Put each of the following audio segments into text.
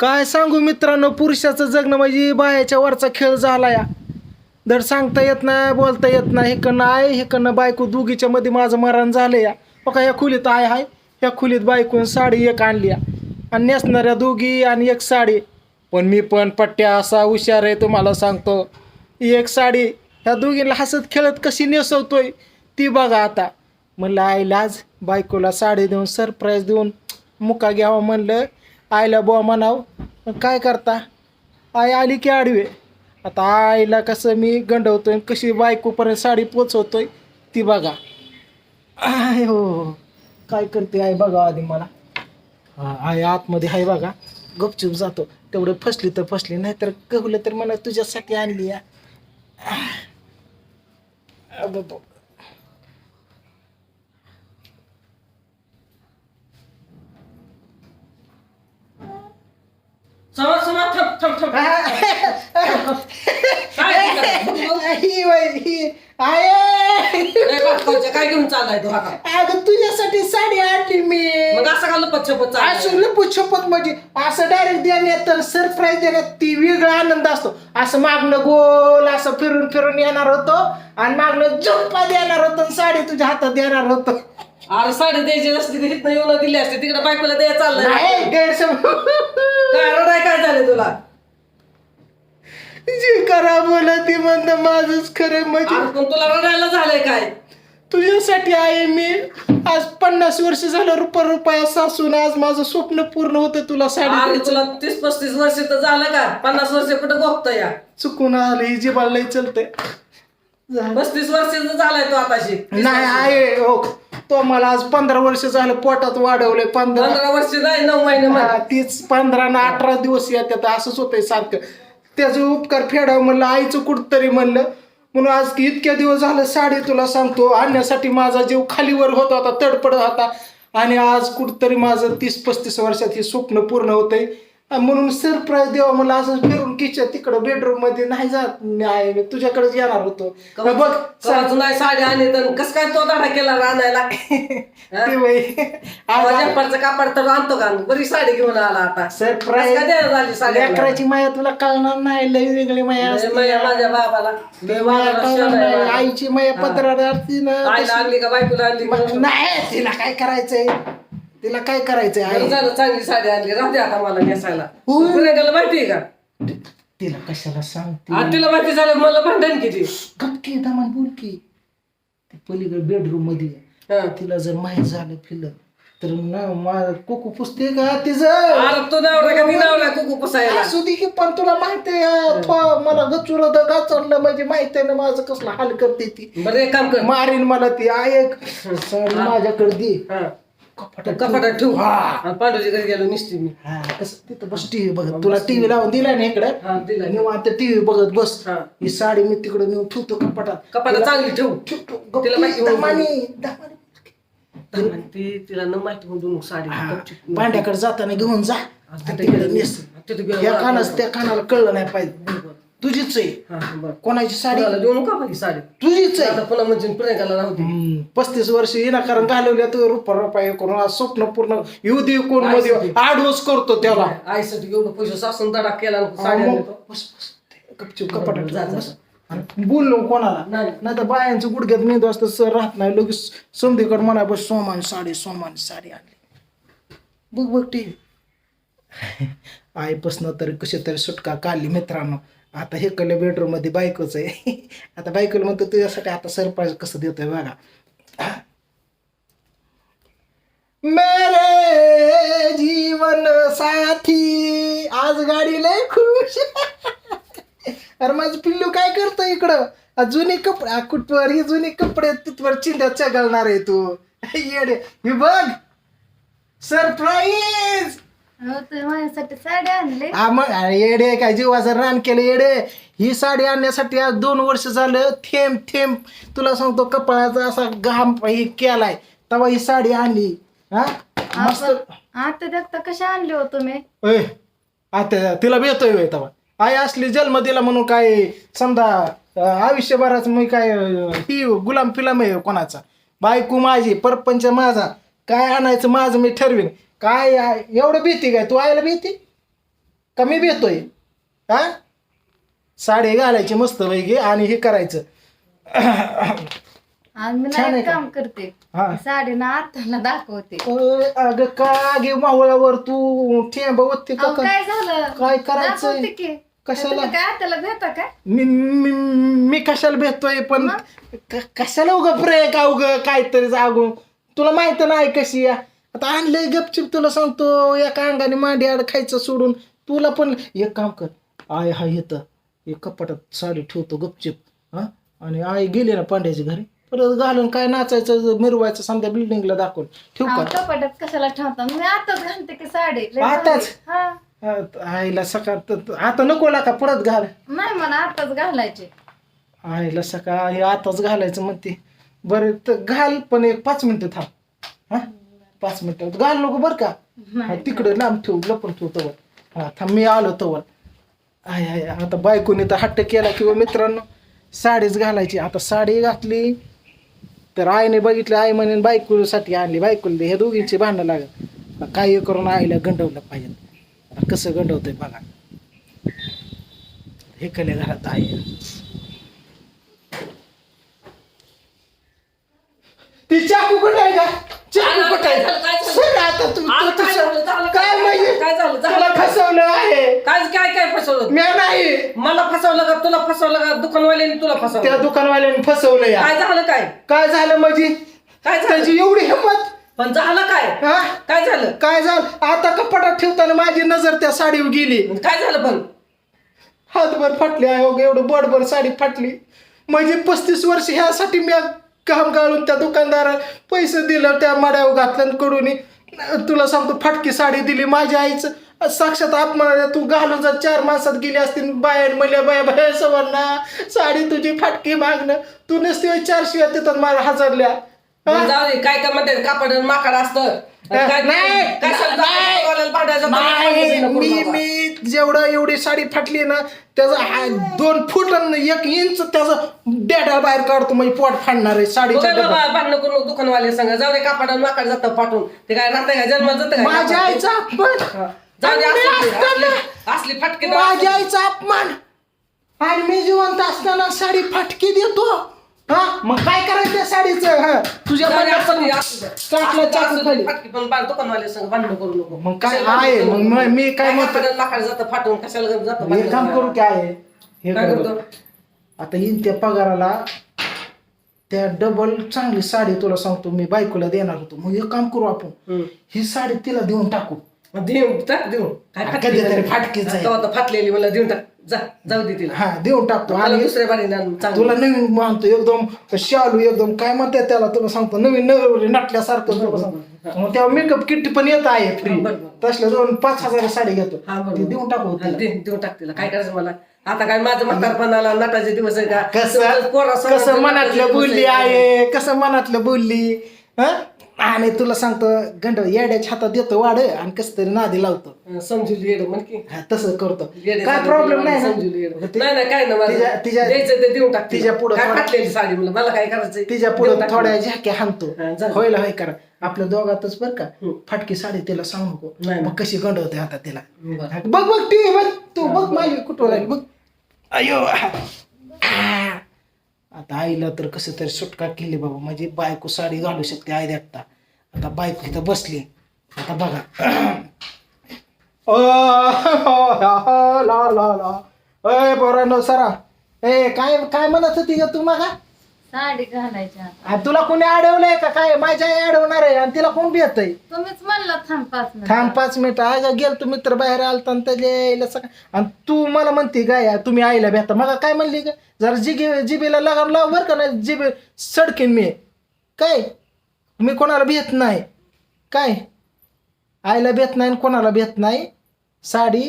काय सांगू मित्रांनो पुरुषाचं जगणं म्हणजे बायाच्या वरचा खेळ झाला या. धड सांगता येत नाही बोलता येत नाही हेकडनं आहे हेकडनं बायको दोघीच्या मध्ये माझं मरण झालं या. बघा या खोलीत आहे हाय या खोलीत बायकून साडी एक आणली या. आणि नेसणाऱ्या दोघी आणि एक साडी. पण मी पण पट्ट्या असा हुशार आहे तुम्हाला सांगतो. एक साडी ह्या दोघींना हसत खेळत कशी नेसवतोय ती बघा आता. म्हणलं आईला आज बायकोला साडी देऊन सरप्राईज देऊन मुका घ्यावा म्हणलं. आईला बुवा म्हणाव पण काय करता? आई आली की आडवे. आता आईला कसं मी गंडवतोय आहे कशी बायकोपर्यंत साडी पोचवतोय ती बघा. आय हो काय करते आई बघा आधी मला. आई आतमध्ये आहे बघा. गपचूप जातो. तेवढं फसली तर फसली नाही तर कहलं तर मला तुझ्यासाठी आणली या. समज समज थप थप थप काय ही बाई, ही आहे. काय घेऊन चाललाय तो हा का? अगं तुझ्यासाठी साडी आणली मी. मग असं म्हणजे डायरेक्ट देण्यात तर सरप्राईज देण्यात ती वेगळा आनंद असतो. असं मागणं गोल असं फिरून फिरून येणार होतो आणि मागणं झुप्पा देणार होतो साडी तुझ्या हातात देणार होतो. अरे साडी द्यायची नसती तर इथनं येऊन दिली असते तिकडे बायकोला द्यायला चाललाय. नाही गैरसमज. काय रडाय काय झालं तुला? जी करा बोला ती म्हणत माझंच खरं म्हणजे अरे पण तुला रडायला झालंय काय? तुझ्यासाठी आहे मी. आज पन्नास वर्ष झालं रुपया रुपया सासून आज माझं स्वप्न पूर्ण होतं तुला साडी अरे द्यायचं. तुला तीस पस्तीस वर्ष तर झालं का? पन्नास वर्ष कुठं गोपत या? चुकून आलं ही जिबाला लई चलते पस्तीस वर्षाचा झालाय तो आताशी. नाही आहे हो. तो मला आज पंधरा वर्ष झालं पोटात वाढवलंय पंधरा. पंधरा वर्ष नाही नऊ महिने हा, तीच पंधरा ना अठरा दिवस येतात असंच होतंय सारखं. त्याचं उपकार फेडावं म्हणलं आईचं कुठतरी म्हणलं. म्हणून आज की इतक्या दिवस झालं साडी तुला सांगतो आणण्यासाठी माझा जीव खालीवर होत होता तडपडत होता. आणि आज कुठतरी माझं तीस पस्तीस वर्षात हे स्वप्न पूर्ण होतंय. म्हणून सरप्राईज देवा मला असं फिरून किचन तिकडं बेडरूममध्ये नाही जात. नाही मी तुझ्याकडेच येणार होतो. बघ कवाच नाही साडी आणि तर कस काय तो दाडा केला राहण्याला ते बाई, आज माझ्या पडचं कापड तर आणतो का? बरी साडी घेऊन आला आता. सरप्राईज कस काय द्यायला झाली साडी लेकराची माया तुला कळणार नाही लई वेगळी माया लय असते. माया माझ्या बाबाला. लई माया कळणार नाही आईची माया पत्रावर असती ना आईला आणली का बायकोला आणली? का? नाही तिला काय करायचंय? तिला काय करायचंय बरं झालं चांगली साडी आणली. राहते आता मला नेसायला. हो. पुण्याला माहितीये का? तिला कशाला सांगते? तिला माहिती झालं मला भांडण किती? गपकी दामान बोल की. ती पलीकडे बेडरूममध्ये हा. तिला जर माहीत झालं फिलं तर ना माझं कोकू पुसते का तिचं? अरे तो नवरा का? ती नवरा कुकू पुसायला? असू दे की पण तुला माहिती आहे थो- मला गचुर गाचडलं म्हणजे माहिती आहे ना माझं कसलं हाल करते ती. बरं एक काम कर. मारीन मला ती. ऐक माझ्याकडे दे. हा. कपाटात ठेवू. हा. पांडूच्या घरी गेलो निसते मी. हा, कसं तिथं बस टीव्ही बघत. तुला टीव्ही लावून दिला ना इकडे? हा दिला निवांत टीव्ही बघत बस. हा. ही साडी मी तिकडे नेऊन ठेवतो कपाटात. कपाटात चांगली ठेवू. ठेवतो. तिला माहिती होईल. दमानी, दमानी. आणि ती तिला न माहिती म्हणून साडी. हा. पांड्याकडे जाताना घेऊन जा. आणि तिकडे गेलं. नेस. तिथे गेलं. या कानाच त्या कानाला कळलं नाही पाहिजे. तुझीच आहे. हा, बरं. कोणाची साडी? कोणाला देऊ नका साडी. तुझीच आहे. आता पुन्हा म्हणजे प्रियंकाला नव्हती हम्म, पस्तीस वर्ष विनाकारण घालवल्या तू रुपा रुपये करून आज स्वप्न पूर्ण येऊ दे कोणमध्ये. आडवस करतो त्याला. आईसाठी एवढं पैसे सासून तडा केला आणि साडी मग आणली तो. बस बस गपचूप कपाटात जा, जा, बस. आणि बोल नको कोणाला. नाही. नाही तर बायांचं गुडघ्यात मेंदू असतं सर राहत नाही लगेच संधीकडे म्हणा बस सोमान साडी सोमान साडी आणली. बघ बघ टीव्ही. आईपासनं तरी कशी तरी सुटका काढली मित्रांनो. आता हे कले बेडरूममध्ये बायकोच आहे. आता बायकोला म्हणतो तुझ्यासाठी आता सरप्राईज कसं देतोय बघा. मेरे जीवन साथी आज गाडी लय खुश. अरे माझं पिल्लू काय करतो इकडं? जुने कपडे कुठवर? हे जुने कपडे तिथवर चिंध्यात चघळणार आहे तू. येडे. मी बघ. सरप्राईज माझ्यासाठी साडी आणली. येडे काय जीवाचं रान केलं येडे. ही साडी आणण्यासाठी आज दोन वर्ष झालं थेंब थेंब. तुला सांगतो कपाळाचा असा घाम हे केलाय. तेव्हा ही साडी आणली. हा? मस्त. आता देखता कशा आणली हो तुम्ही? ओय आता तिला भेटतोय होय तेव्हा आई असली जन्म दिला म्हणून काय समजा अं, आयुष्यभराच मी काय अं, ही गुलाम फिलाम आहे कोणाचा? बायको माझी परपंच माझा. काय आणायचं माझं मी ठरवीन. काय एवढं भीती काय? तू आईला भीती? कमी भेटतोय हा? साडी घालायची मस्त पैकी आणि हे करायचं. आणि मी छान आहे नाही का? काम करते. हा. साडी ना दाखवते. अरे, अगं का गे मावळावर तू? ठेंब वत्ती का अहो? काय झालं? काय करायचंय? दाखवते की. कशाला? तुम्ही काय आत्याला भेटा काय मी मी मी कशाला भेटतोय? पण? क- कशाला उग प्रे का उग? काहीतरी जागू तुला माहीत नाही कशी या? आता आणलंय गपचिप तुला सांगतो एका अंगाने मांडी आड खायचं सोडून. तुला पण एक काम कर आय हा येतं. एक कपाटात साडी ठेवतो गपचिप हा? आणि आई गेली ना पांड्याच्या घरी परत घालून काय नाचायचं मिरवायचं समजा बिल्डिंगला दाखवून. ठेवू अहो, का कपाटात कशाला ठेवता? मी आताच घालते की साडी लय आताच? हा. आ- आईला सकाळ तर- आता नको का परत घाल. नाही मला आताच घालायचे. आईला सकाळ हे आताच घालायचं म्हणते. बरं तर घाल पण एक पाच मिनिटं थांब. हा पाच मिनिटं घाल नको बरं का? हा, तिकडं लांब ठेवू लपून ठेवू तवर हा थांब मी आलो तवर आय आय आता बायकोने तर हट्ट केला किंवा मित्रांनो साडीच घालायची. आता साडी घातली तर आईने बघितलं आई म्हणे बायकोसाठी आणली. बायकोला दे. हे दोघींची भांडणं लागत आता काही करून आईला गंडवलं पाहिजे. आता कसं गंडवतंय बघा. हे कले घरात आई ती चाकू कुठे आहे का? चाकू काय कुठे आहे? झालं, काय झालं? सर आता तू आता तू- काय झालं, झालं काय काय? म्हणजे काय झालं, झालं. तुला काय? फसवलं आहे. काय काय काय फसवलं? मी नाही. मला फसवलं का? तुला फसवलं का? दुकानवाल्याने तुला त्या फसवलं दुकानवाल्याने फसवलं या. काय झालं काय? काय झालं म्हणजे? काय झालं? त्याची एवढी हिंमत. पण झालं काय? हा? काय झालं? काय झालं? आता कपाटात ठेवताना माझी नजर त्या साडीवर गेली. काय झालं पण? हातभर फाटली आहे हो, एवढं बडभर साडी फाटली. म्हणजे पस्तीस वर्ष ह्यासाठी मी काम गाळून त्या दुकानदाराला पैसे दिलं त्या मड्यावर घातलं कडून तुला सांगतो फाटकी साडी दिली माझ्या आईचं साक्षात अपमान तू घालून जर चार माणसात गेली असतील बाहेर म्हणल्या बाया बाया सवरना साडी तुझी फाटकी मागणं तू नसती चार शिवाय तिथं मला हजारल्या? मग जाऊ दे काय काय म्हणते कापड आणि माकड असतं काय नाही, काय सांगता? नाही, मी बाबा. मी जेवढं एवढी साडी फाटली ना त्याचा हा- दोन फूट आणि एक इंच त्याचं डेटा बाहेर काढतो म्हणजे पोट फाडणार आहे साडीच्या बघा डब्यात. बाबा, भांडणं करू नको दुकानवाले सांगा. जाऊ दे कापड माकड जातं पाठवून. ते काय राहतं काय जन्मात जातं माझ्या? आईचा अपमान. जाऊ दे आणि मी असली- असताना- असली- असली फटके माझ्या आईचा अपमान. आणि मी जिवंत असताना साडी फाटकी देतो. हा मग काय करायचं त्या साडीचं हा तुझ्या असू दे, चाकू खाली. पण बा- दुकानवाले सांग भांडणं करू नको मग काय आहे? मग? मी काय म्हणतो? जातं फाटून कशाला जातं हे काम करू काय आहे हे काय. करतो? आता येईन त्या पगाराला त्या डबल चांगली साडी तुला सांगतो मी बायकोला देणार होतो मग एक काम करू आपण हम्म. ही साडी तिला देऊन टाकू मग देऊन टाक देऊन काय हा, कधीतरी का? फाटकीच आहे. आता आता फाटलेली मला देऊन टाक जा जाऊ दे तिला हा देऊन टाकतो मला आणि दुसऱ्या. तुला नवीन मानतो एकदम शालू एकदम काय म्हणतात त्याला तुला सांगतो नवीन नवीन नटल्यासारखं तुला सांगतो मग तेव्हा मेकअप किट पण येत आहे फ्री हा, बरं, बरं. तसलं दोन पाच हजार साडी घेतो हा, बरोबर. ती देऊन टाकू तिला. देऊन टाक तिला काय करायचं मला आता काय माझं म्हातारपणाला नटाचे दिवस आहे का कसं तुमचं पोरा सणाचे कसं मनातलं बोलली. आहे कसं मनातलं बोलली हं? आणि तुला सांगतो गंड येड्याच्या हातात देतो वाढ आणि कसं तरी नादी लावतो. समजूली येडं म्हण की. हा, तसं करतो. काय प्रॉब्लेम नाही ना? समजूली येडं. ती- नाही नाही काय ना तिच्या- तिच्या- द्यायचं ते देऊन टाक तिच्या पुढं काय थोडं- फाटलेली साडी मला मला काय करायचं तिच्या पुढे थोड्या झाक्या हाणतो. हा, झालं. होईल होय करा. आपल्या दोघातच बर का. हम्म. फाटकी साडी तिला सांगू नको. नाही. मग कशी गंडवते आता तिला. बघ बघ टीव्ही बघ तू बघ माझी कुठं बघ. अयो. आ. आता आईला तर कसं तरी सुटका केली बाबा. म्हणजे बायको साडी घालू शकते आई देखता आता बायको इथं बसली. आता बघा. ओ, हो, हो, हो, ला ला ला. अय पोरांनो सरा. ए काय काय म्हणत होती ग तू मागा? साडी घालायच्या आणि तुला कोणी अडवलंय का? काय माझ्या आई अडवणार आहे आणि तिला कोण भेटतय? तुम्हीच म्हणला थांब पाच मिनिट. थांब पाच मिनिटं. गेल तू मित्र बाहेर आलता आणि त्याच्या आईला सका आणि तू मला म्हणते काय तुम्ही आईला भेटता मग काय म्हणली का जरा जिगे जिबीला लगाम लाव बरं का नाही जिबे सडकीन मी. काय? मी कोणाला भेट नाही. काय? आईला भेट नाही आणि कोणाला भेट नाही. साडी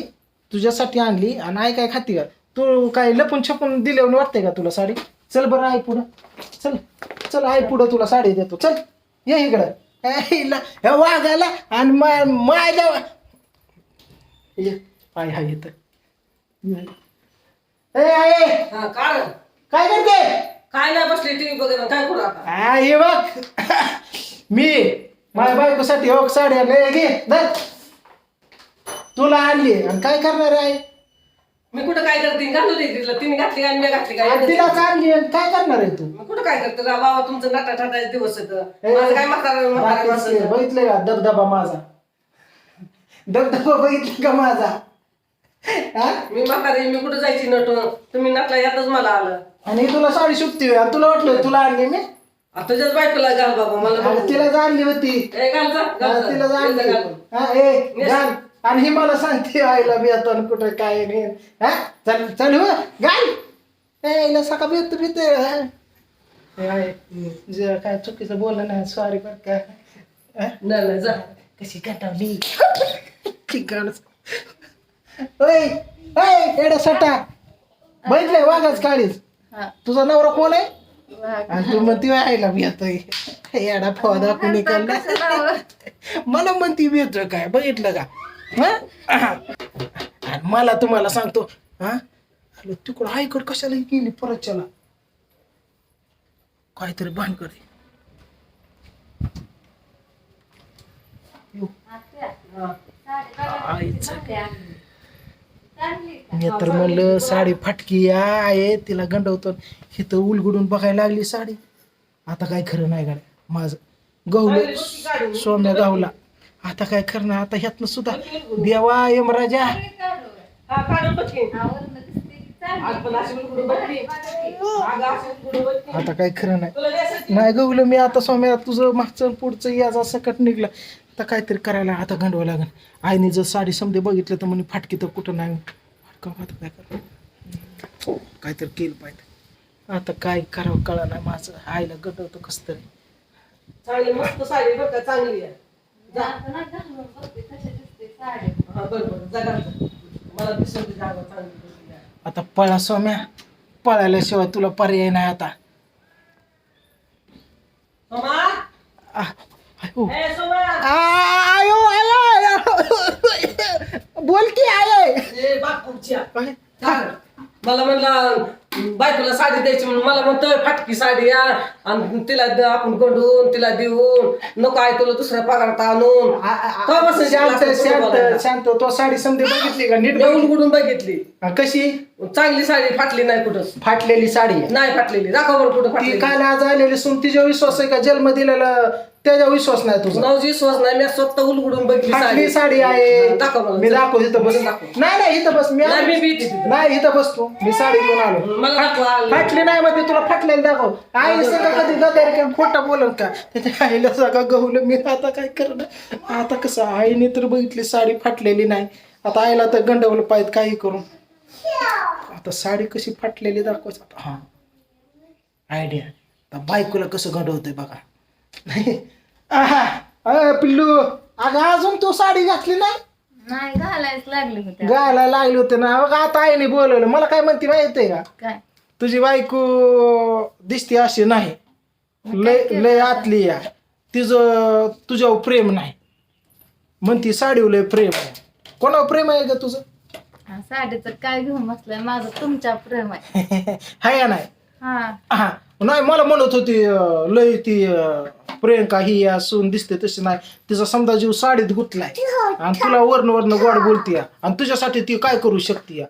तुझ्यासाठी आणली आणि आई काय खाती का तू काय लपून छपून दिल्यावर वाटते का तुला साडी? चल बरं आई पुढं. चल चल आई पुढं तुला साडी देतो. चल ये इकडं. ह्या वाघाला आणि मा- माझ्या ये पाय हा येत ए आई हा, काय? काय करते? काय नाही बसली टीव्ही बघत काय करू आता? हा हे बघ. मी माझ्या बायकोसाठी हो साडी आणली. घे धर. तुला आणली. आणि काय करणार आहे? मी कुठं काय करते? घालू दे तिला. तिने घातली आणि मी घातली आणि काय तिलाच आणली? आणि काय करणार आहे तू? मी कुठं काय करते? रा बाबा तुमचं नाटा ठाटायचे दिवस येतं. माझं काय म्हातारा म्हातारा राकेश, माणसं बघितलं का? दबदबा माझा. दबदबा बघितलं का माझा? हा? मी म्हातारी मी कुठं जायची नटून तुम्ही नटला यातच मला आलं. आणि तुला साडी सुटती आणि तुला वाटलं तुला आणली मी? आता तुझ्याच बायकोला घाल बाबा मला अगं, तिलाच आणली होती. ए, घाल जा, घाल हा, जा. तिलाच ये जा, आणली. घाल. हा, ए घाल. आणि ही मला सांगते आईला आणि कुठं काय नाही. हा? चल चल हो ए आईला सका भेट जे काय चुकीचं बोललं नाही सॉरी बरं का? नाही जा. कशी कटावली? एडा सटा. बघितलंय वाघाच काळीच तुझा नवरा कोण आहे. आणि तू म्हणती आईला मी आता येडा फवादा कुणी काढला मला म्हणती येतोय काय? बघितलं का? आणि मला तुम्हाला सांगतो हा? अरे तिकडं आईकड कशाला गेली परत चला. काहीतरी भानगड आहे. मी तर म्हणलं साडी फाटकी आहे तिला गंडवतो. इथं उलगडून बघायला लागली साडी. आता काय खरं नाही गाड्या माझं गहू सोम्या गावला. आता काय नाही आता ह्यातनं सुद्धा. देवा यमराजा. हा. आता काय खरं नाही? नाही गवलं मी आता सोम्या तुझं मागचं पुढचं याचा सकट निघलं. आता काहीतरी करायला आता गंडवा लागेल. आईने जर साडी समजे बघितलं तर म्हणे फाटकी तर कुठं नाही. फाटका आता काय कर काहीतरी केलं पाहिजे. आता काय करावं कळा नाही माझं. आईला गंडवतो कसं तरी. चांगली मस्त साडी बघ चांगली आहे. आता पळा सोम्या. पळायल्याशिवाय तुला पर्याय नाही आता. बोल की आय. मला म्हणलं बायकोला साडी द्यायची म्हणून मला म्हणतोय फाटकी साडी या आणि तिला द- आपण गंडून तिला देऊन नको आहे तुला दुसऱ्या पगारात आणून. शांत शिकला असं शांत बोलायला? शांत तो साडी समधी बघितली का? नीट बघितली? गुडून बघितली. हा, कशी? चांगली साडी फाटली नाही कुठंच. फाटलेली साडी. आहे. नाही फाटलेली. दाखव बरं कुठं ती फाटली काल आज आलेली सून तिच्या विश्वास आहे का? जन्म दिलेला त्याच्या विश्वास नाही तुझा. नवजी विश्वास नाही? मी स्वतः उलगडून बघितली फाटली साडी. आहे. दाखव मला. मी दाखव इथं बस दाखव. नाही नाही इथं बस. मी नाही, मी बी तिथं. नाही इथं बसतो. मी साडी घेऊन आलो. मला दाखवा. फाटली नाही मध्ये तुला फाटलेली दाखव. आई सगळं कधी गदारी काय खोटा बोलन का? त्याच्या आईला सगळं गहूलं मी आता काय करणार? आता कसं आईने तर बघितली साडी फाटलेली नाही. आता आईला तर गंडवलं पाहिजे काही करून. आता साडी कशी फाटलेली दाखवायचं? आता हा. आयडिया आता बायकोला कसं गंडवतंय बघा. आहा, अय, पिल्लू. अगं अजून तू साडी घातली नाही? नाही घालायच लागली गायला लागली होते ना. बघा आता आईने बोलवलं. मला काय म्हणते माहितीये का? काय? तुझी बायको दिसते अशी नाही. लय लय आतली या. तिचं तुझ्यावर प्रेम नाही. म्हणती साडीवर लय प्रेम आहे. कोणावर प्रेम आहे का तुझं? हा, साडीचं काय घेऊन बसलाय? माझं तुमच्या प्रेम आहे. हाय का नाही? हा. हा. नाही मला म्हणत होती अं, लय ती अं, प्रियंका ही असून दिसते तशी नाही. तिचा समजा जीव साडीत गुतलाय. आणि तुला वर्ण वर्ण गोड बोलते आणि तुझ्यासाठी ती काय करू शकते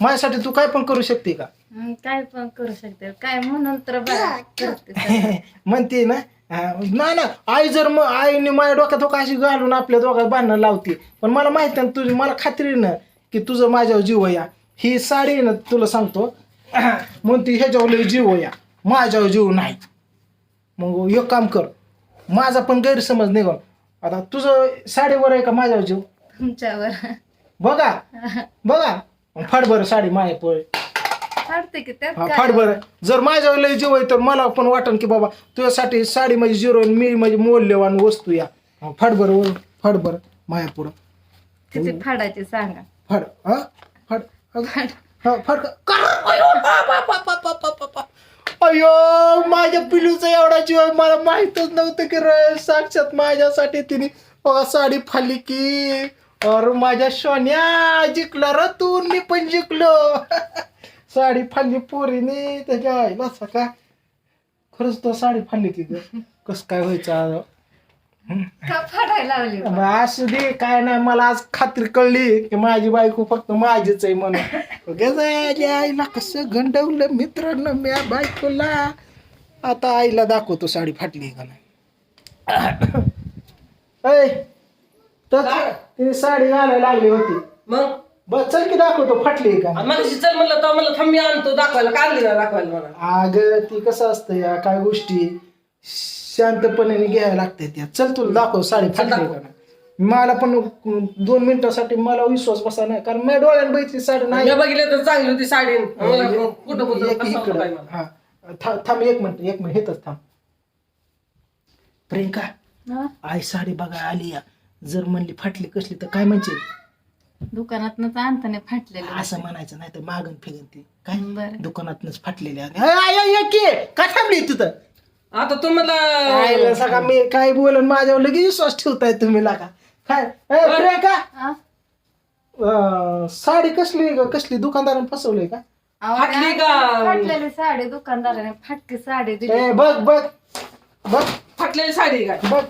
माझ्यासाठी तू काय पण करू शकते का? हम्म, काय पण करू शकते. काय म्हणून तर बघा करते सगळं. म्हणते ना. हा, नाही ना आई जर मग आईने माझ्या डोक्यात हो अशी घालून आपल्या दोघात बांधणं लावते. पण मला माहिती आहे ना तुझी मला खात्री ना की तुझं माझ्यावर जीव या ही साडी आहे ना तुला सांगतो. म्हणते ह्याच्यावर लय जीव या माझ्यावर जीव नाही. मग एक काम कर माझा पण गैरसमज निघून आता तुझं साडीवर आहे का माझ्यावर जीव? तुमच्यावर. बघा बघा. फाड बरं साडी माय पोय. काढते फाड बरं. जर माझ्यावर लय जीव आहे तर मला पण वाटन की बाबा तुझ्यासाठी साडी म्हणजे झिरो मी म्हणजे मौल्यवान वस्तू या. हा, फाड बरं वर, फाड बरं माया पुढं. किती फाडायचे सांगा. फाड हा? फाड फाड. फाड बा- बा- बा- बा- बा- बा- अयो माझ्या पिलूचा एवढा जीव मला माहितच नव्हतं की रे साक्षात माझ्यासाठी तिने साडी फाली की और माझ्या सोन्या जिंकला र तू मी पण जिंकलो. साडी फाडली पोरीने त्याच्या आईला सका खरंच तो साडी फाडली तिथं. कसं काय व्हायचं मग असू दे काय नाही मला आज खात्री कळली की माझी बायको फक्त माझीच आहे म्हणून. आईला कसं गंडवलं मित्रांनो मी बायकोला. आता आईला दाखवतो साडी फाटली का नाही. तर तिने साडी घालायला लागली होती. मग? बस चल की दाखवतो फाटली का मला चल म्हणलं तर म्हणलं थांब मी आणतो दाखवायला. का आणली ना दाखवायला मला. अग ती कसं असतं या काय गोष्टी. शांतपणे घ्यायला लागते त्या. चल तुला दाखव साडी फाटली का नाही. मला पण दोन मिनिटासाठी मला विश्वास बसा नाही कारण मी डोळ्यात बघितली साडी नाही. मी बघितलं तर चांगली होती साडी. मला कुठं कुठं एक कसं होतं इकडं. काय मला. हा. था- थांब एक मिनिट एक मिनिट हेच थांब. प्रियंका हा? आई साडी बघा आली या. जर म्हणली फाटली कसली तर काय म्हणशील? दुकानातनच आणताना फाटलेलं असं म्हणायचं नाही तर मागण फिगन ती. काय? बरं. दुकानातनच फाटलेली आणि अय, अय, अय, ये की! का थांबली तिथं? आता तू मला आईला सका मी काय बोलन माझ्यावर लगेच विश्वास ठेवताय तुम्ही लागा. काय? ए, प्रियंका? हा? अं, साडी कसली कसली दुकानदाराने फसवली का? अहो, फाटली का? फाटलेली साडी दुकानदाराने फाटकी साडी दिली. ए बघ बघ बघ. फाटलेली साडी काय बघ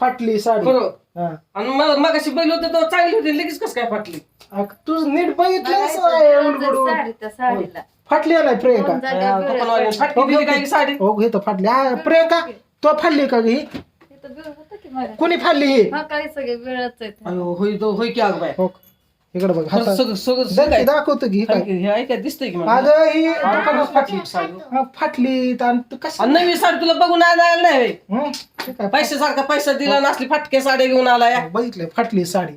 फाटली साडी. बरोबर. हा. आणि मग मगाशी बैल होते तर चांगली होती लगेच कसं काय फाटली? अग, तू नीट बघितलं असं आहे उलगडून. साडीला. फाटली नाही प्रियंका. दोन बिळं फाटली हो, दिली काय साडी? हो घेतो फाटली. हा, प्रियंका तो फाडली का ही? तिथं बिळ होतं की मला कोणी फाडली ही? हा काय सगळे बिळच आहेत. अयो, होय तो होय की अग बाय हो इकडे बघ हातात. सगळं सगळं की? दाखवतो की ही काय? हे ऐका दिसतंय की मला? अगं ही दुकानात फाटली. साडी हा, फाटली तर आणि तू कसं आणि नवी साडी तुला बघून आणायला नाही. हं? हे काय? पैसे सारखा पैसा दिला नसली फाटके साडी घेऊन आलाय बघितलं फाटली साडी.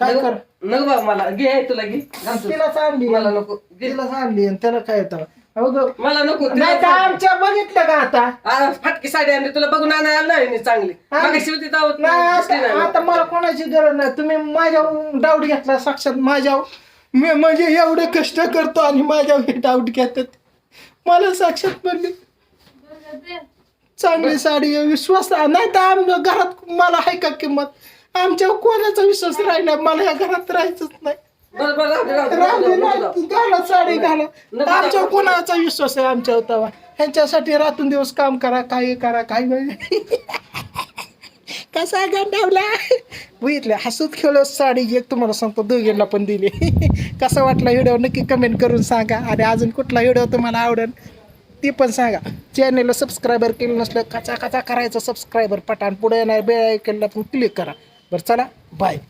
काय कर? नको बाबा मला. घे तुला घे घालतो. तिला सांगली. मला नको. घे. तिला सांगली आणि त्याला काय येतं? अगं मला नको तिला नाही तर आमच्या बघितलं का आता? आ, फाटकी साडी आणली तुला बघून आणायला नाही नी चांगली. हा. मगाशी होती दावत नाही दिसली आता नाही. आता मला कोणाची गरज नाही. तुम्ही माझ्या डाऊट घेतला साक्षात माझ्या मी म्हणजे एवढे कष्ट करतो आणि माझ्या डाऊट घेतात. मला साक्षात म्हणली चांगली साडी आहे, विश्वास नाही तर आमच्या घरात मला आहे का किंमत? आमच्या कोणाचा विश्वास राहिला? मला या घरात राहायचंच नाही. बरं बरं राहू दे, राहू दे, राहू राहू दे, दे, राहू नाही, दे. घाला. साडी घाला आमच्या कोणाचा विश्वास आहे आमच्या तवा? ह्यांच्यासाठी रातून दिवस काम करा काही करा काही कसा गांडावला? बघितलं हसत खेळ साडी एक तुम्हाला सांगतो दोघींना पण दिली. कसा वाटला व्हिडिओ? नक्की कमेंट करून सांगा. आणि अजून कुठला व्हिडिओ तुम्हाला आवडेल ते पण सांगा. चॅनेलला सबस्क्रायबर केलं नसलं कचा कचा करायचं सबस्क्रायबर पटान पुढे येणार बेळ ऐकलं पण क्लिक करा. बरं चला बाय